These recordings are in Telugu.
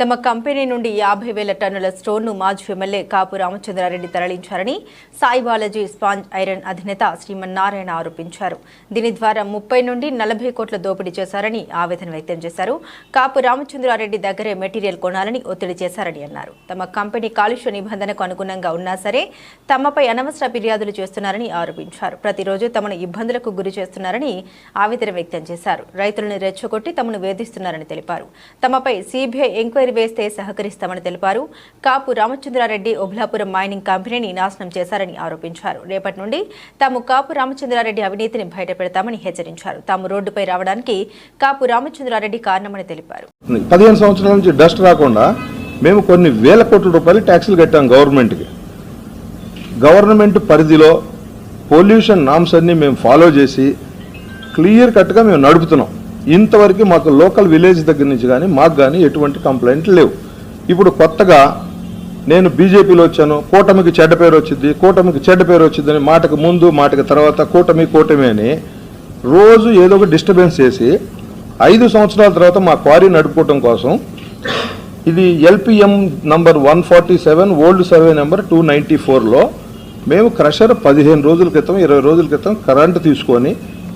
తమ కంపెనీ నుండి యాభై వేల టన్నుల స్టోన్ను మాజీ ఎమ్మెల్యే కాపు రామచంద్రారెడ్డి తరలించారని సాయి బాలాజీ స్పాంజ్ ఐరన్ అధినేత శ్రీమన్నారాయణ ఆరోపించారు. దీని ద్వారా ముప్పై నుండి నలభై కోట్ల దోపిడీ చేశారని ఆవేదన వ్యక్తం చేశారు. కాపు రామచంద్రారెడ్డి దగ్గరే మెటీరియల్ కొనాలని ఒత్తిడి చేశారని అన్నారు. తమ కంపెనీ కాలుష్య నిబంధనకు అనుగుణంగా ఉన్నా సరే తమపై అనవసర ఫిర్యాదులు చేస్తున్నారని ఆరోపించారు. ప్రతిరోజు తమను ఇబ్బందులకు గురి చేస్తున్నారని ఆవేదన వ్యక్తం చేశారు. రైతులను రెచ్చగొట్టి తమను వేధిస్తున్నారని తెలిపారు. తమపై సిబిఐ ఎంక్వైరీ వేస్తే సహకరిస్తామని తెలిపారు. కాపు రామచంద్రారెడ్డి ఒబ్లాపురం మైనింగ్ కంపెనీని నాశనం చేశారని ఆరోపించారు. రేపటి నుండి తాము కాపు రామచంద్రారెడ్డి అవినీతిని బయటపెడతామని హెచ్చరించారు. తాము రోడ్డుపై రావడానికి కాపు రామచంద్రారెడ్డి కారణమని తెలిపారు. పదిహేను సంవత్సరాల నుంచి డస్ట్ రాకుండా మేము కొన్ని వేల కోట్ల రూపాయలు ట్యాక్సులు కట్టాం గవర్నమెంట్కి. గవర్నమెంట్ పరిధిలో పొల్యూషన్ నామ్స్ అన్ని మేము ఫాలో చేసి క్లియర్ కట్గా మేము నడుపుతున్నాం. ఇంతవరకు మాకు లోకల్ విలేజ్ దగ్గర నుంచి కానీ మాకు కానీ ఎటువంటి కంప్లైంట్ లేవు. ఇప్పుడు కొత్తగా నేను బీజేపీలో వచ్చాను కూటమికి చెడ్డ పేరు వచ్చింది కూటమికి చెడ్డ పేరు వచ్చిందని మాటకు ముందు మాటకు తర్వాత కూటమి కూటమి అని రోజు ఏదో ఒక డిస్టర్బెన్స్ చేసి ఐదు సంవత్సరాల తర్వాత మా క్వారీ నడుపుకోవటం కోసం ఇది LPM number one forty seven old survey number two ninety ఫోర్లో మేము క్రషర్ పదిహేను రోజుల క్రితం ఇరవై రోజుల క్రితం కరెంటు తీసుకొని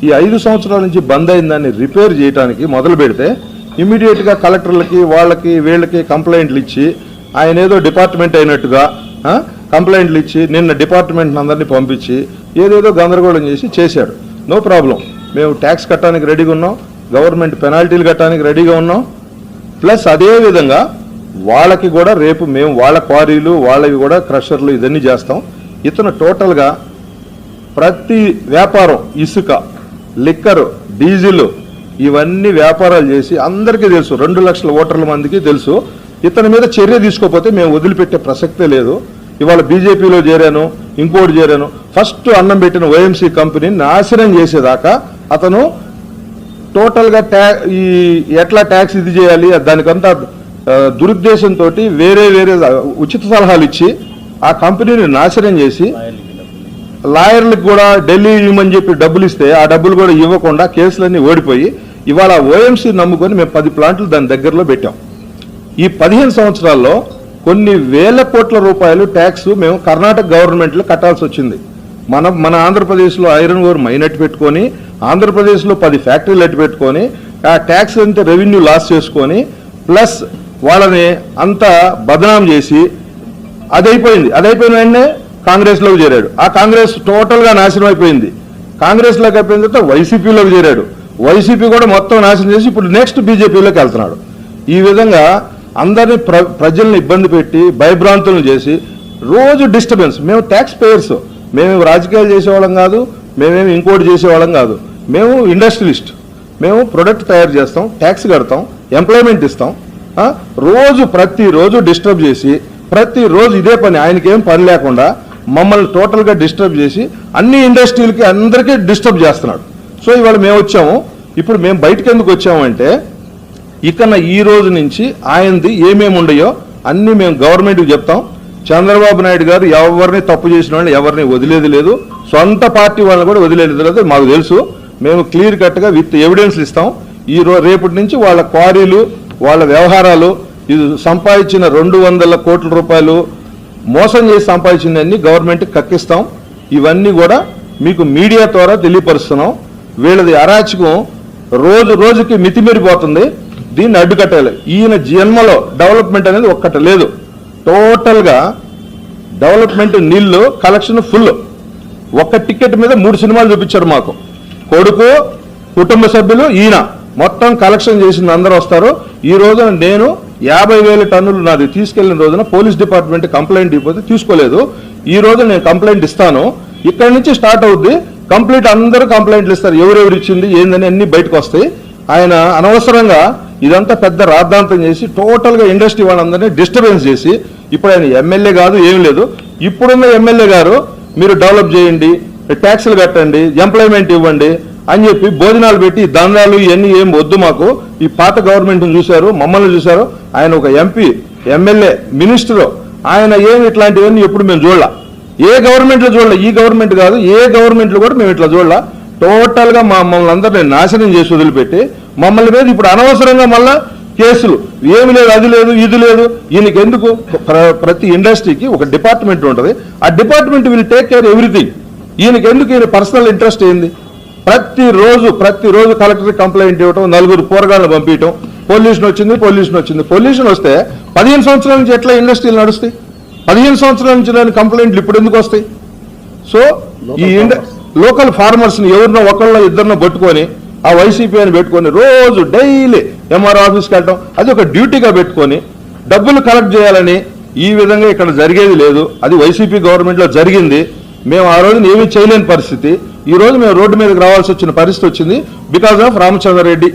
ఈ ఐదు సంవత్సరాల నుంచి బంద్ అయిన దాన్ని రిపేర్ చేయడానికి మొదలు పెడితే ఇమీడియట్గా కలెక్టర్లకి వాళ్ళకి వీళ్ళకి కంప్లైంట్లు ఇచ్చి ఆయన ఏదో డిపార్ట్మెంట్ అయినట్టుగా కంప్లైంట్లు ఇచ్చి నిన్న డిపార్ట్మెంట్ అందరినీ పంపించి ఏదేదో గందరగోళం చేసి చేశాడు. No problem. మేము ట్యాక్స్ కట్టడానికి రెడీగా ఉన్నాం గవర్నమెంట్ పెనాల్టీలు కట్టడానికి రెడీగా ఉన్నాం. ప్లస్ అదే విధంగా వాళ్ళకి కూడా రేపు మేము వాళ్ళ క్వారీలు వాళ్ళవి కూడా క్రషర్లు ఇదన్నీ చేస్తాం. ఇతను టోటల్గా ప్రతి వ్యాపారం ఇసుక లిక్కరు డీజిల్ ఇవన్నీ వ్యాపారాలు చేసి అందరికీ తెలుసు. రెండు లక్షల ఓటర్ల మందికి తెలుసు. ఇతని మీద చర్య తీసుకోకపోతే మేము వదిలిపెట్టే ప్రసక్తే లేదు. ఇవాళ బీజేపీలో చేరాను ఇంకోటి చేరాను. ఫస్ట్ అన్నం పెట్టిన ఓఎంసీ కంపెనీని నాశనం చేసేదాకా అతను టోటల్గా ట్యా ఈ ఎట్లా ట్యాక్స్ ఇది చేయాలి దానికంతా దురుద్దేశంతో వేరే వేరే ఉచిత సలహాలు ఇచ్చి ఆ కంపెనీని నాశనం చేసి లాయర్లకు కూడా ఢిల్లీ ఇవ్వమని చెప్పి డబ్బులు ఇస్తే ఆ డబ్బులు కూడా ఇవ్వకుండా కేసులన్నీ ఓడిపోయి ఇవాళ ఓఎంసీ నమ్ముకొని మేము పది ప్లాంట్లు దాని దగ్గరలో పెట్టాం. ఈ పదిహేను సంవత్సరాల్లో కొన్ని వేల కోట్ల రూపాయలు ట్యాక్స్ మేము కర్ణాటక గవర్నమెంట్లో కట్టాల్సి వచ్చింది. మన మన ఆంధ్రప్రదేశ్లో ఐరన్ ఓర్ మైన్ అట్టు పెట్టుకొని ఆంధ్రప్రదేశ్లో పది ఫ్యాక్టరీలు అట్టు పెట్టుకొని ఆ ట్యాక్స్ అంతా రెవెన్యూ లాస్ చేసుకొని ప్లస్ వాళ్ళని అంతా బదనాం చేసి అది అయిపోయింది అది అయిపోయిన వెంటనే కాంగ్రెస్లోకి చేరాడు. ఆ కాంగ్రెస్ టోటల్గా నాశనం అయిపోయింది. కాంగ్రెస్లోకి అయిపోయిన తర్వాత వైసీపీలోకి చేరాడు. వైసీపీ కూడా మొత్తం నాశనం చేసి ఇప్పుడు నెక్స్ట్ బీజేపీలోకి వెళ్తున్నాడు. ఈ విధంగా అందరినీ ప్ర ప్రజల్ని ఇబ్బంది పెట్టి భయభ్రాంతులను చేసి రోజు డిస్టర్బెన్స్. మేము ట్యాక్స్ పేయర్స్ మేము రాజకీయాలు చేసేవాళ్ళం కాదు మేమేమి ఇంకోటి చేసేవాళ్ళం కాదు. మేము ఇండస్ట్రియలిస్ట్ మేము ప్రొడక్ట్ తయారు చేస్తాం ట్యాక్స్ కడతాం ఎంప్లాయ్మెంట్ ఇస్తాం. రోజు ప్రతిరోజు డిస్టర్బ్ చేసి ప్రతిరోజు ఇదే పని ఆయనకేం పని లేకుండా మమ్మల్ని టోటల్గా డిస్టర్బ్ చేసి అన్ని ఇండస్ట్రీలకి అందరికీ డిస్టర్బ్ చేస్తున్నాడు. సో ఇవాళ మేము వచ్చాము. ఇప్పుడు మేము బయటకు ఎందుకు వచ్చామంటే ఇకన ఈ రోజు నుంచి ఆయనది ఏమేమి ఉండయో అన్నీ మేము గవర్నమెంట్కి చెప్తాం. చంద్రబాబు నాయుడు గారు ఎవరిని తప్పు చేసిన వాళ్ళని ఎవరిని వదిలేది లేదు. సొంత పార్టీ వాళ్ళని కూడా వదిలేదు లేదు. మాకు తెలుసు. మేము క్లియర్ కట్గా విత్ ఎవిడెన్స్ ఇస్తాం. ఈ రో రేపటి నుంచి వాళ్ళ క్వారీలు వాళ్ళ వ్యవహారాలు ఇది సంపాదించిన రెండు వందల కోట్ల రూపాయలు మోసం చేసి సంపాదించిందన్నీ గవర్నమెంట్కి కక్కిస్తాం. ఇవన్నీ కూడా మీకు మీడియా ద్వారా తెలియపరుస్తున్నాం. వీళ్ళది అరాచకం రోజు రోజుకి మితిమీరిపోతుంది. దీన్ని అడ్డుకట్టాలి. ఈయన జన్మలో డెవలప్మెంట్ అనేది ఒక్కటి లేదు. టోటల్గా డెవలప్మెంట్ నీళ్ళు కలెక్షన్ ఫుల్. ఒక్క టికెట్ మీద మూడు సినిమాలు చూపించారు మాకు. కొడుకు కుటుంబ సభ్యులు ఈయన. మొత్తం కలెక్షన్ చేసిన అందరూ వస్తారు. ఈ రోజున నేను యాభై వేల టన్నులు నాది తీసుకెళ్ళిన రోజున పోలీస్ డిపార్ట్మెంట్ కంప్లైంట్ ఇవ్వదు తీసుకోలేదు. ఈ రోజు నేను కంప్లైంట్ ఇస్తాను. ఇక్కడి నుంచి స్టార్ట్ అవుద్ది. కంప్లీట్ అందరూ కంప్లైంట్లు ఇస్తారు. ఎవరెవరు ఇచ్చింది ఏందని అన్ని బయటకు వస్తాయి. ఆయన అనవసరంగా ఇదంతా పెద్ద రాద్ధాంతం చేసి టోటల్గా ఇండస్ట్రీ వాళ్ళందరినీ డిస్టర్బెన్స్ చేసి ఇప్పుడు ఆయన ఎమ్మెల్యే కాదు ఏం లేదు. ఇప్పుడున్న ఎమ్మెల్యే గారు మీరు డెవలప్ చేయండి ట్యాక్సులు కట్టండి ఎంప్లాయ్మెంట్ ఇవ్వండి అని చెప్పి భోజనాలు పెట్టి దందాలు ఇవన్నీ ఏం వద్దు మాకు. ఈ పాత గవర్నమెంట్ చూశారు మమ్మల్ని చూశారు. ఆయన ఒక ఎంపీ ఎమ్మెల్యే మినిస్టర్ ఆయన ఏమి ఇట్లాంటివన్నీ ఎప్పుడు మేము చూడాల. ఏ గవర్నమెంట్లో చూడలే. ఈ గవర్నమెంట్ కాదు ఏ గవర్నమెంట్లో కూడా మేము ఇట్లా చూడాల. టోటల్గా మా మమ్మల్ని అందరినీ నాశనం చేసి వదిలిపెట్టి మమ్మల్ని మీద ఇప్పుడు అనవసరంగా మళ్ళా కేసులు. ఏమి లేదు అది లేదు ఇది లేదు. ఈయనకి ఎందుకు? ప్ర- ప్రతి ఇండస్ట్రీకి ఒక డిపార్ట్మెంట్ ఉంటుంది. ఆ department will take care everything ఈయనకి ఎందుకు ఈయన పర్సనల్ ఇంట్రెస్ట్ ఏంది? ప్రతిరోజు ప్రతిరోజు కలెక్టర్ కంప్లైంట్ ఇవ్వటం నలుగురు పోరగాళ్ళని పంపించడం పొల్యూషన్ వచ్చింది పొల్యూషన్ వచ్చింది. పొల్యూషన్ వస్తే పదిహేను సంవత్సరాల నుంచి ఎట్లా ఇండస్ట్రీలు నడుస్తాయి? పదిహేను సంవత్సరాల నుంచి లేని కంప్లైంట్లు ఇప్పుడు ఎందుకు వస్తాయి? సో ఈ లోకల్ ఫార్మర్స్ని ఎవరినో ఒకళ్ళో ఇద్దరినో పట్టుకొని ఆ వైసీపీ అని పెట్టుకొని రోజు డైలీ ఎంఆర్ ఆఫీస్కి వెళ్ళటం అది ఒక డ్యూటీగా పెట్టుకొని డబ్బులు కలెక్ట్ చేయాలని ఈ విధంగా ఇక్కడ జరిగేది లేదు. అది వైసీపీ గవర్నమెంట్లో జరిగింది. మేము ఆ రోజున ఏమీ చేయలేని పరిస్థితి. ఈ రోజు మేము రోడ్డు మీదకి రావాల్సి వచ్చిన పరిస్థితి వచ్చింది బికాస్ ఆఫ్ రామచంద్ర రెడ్డి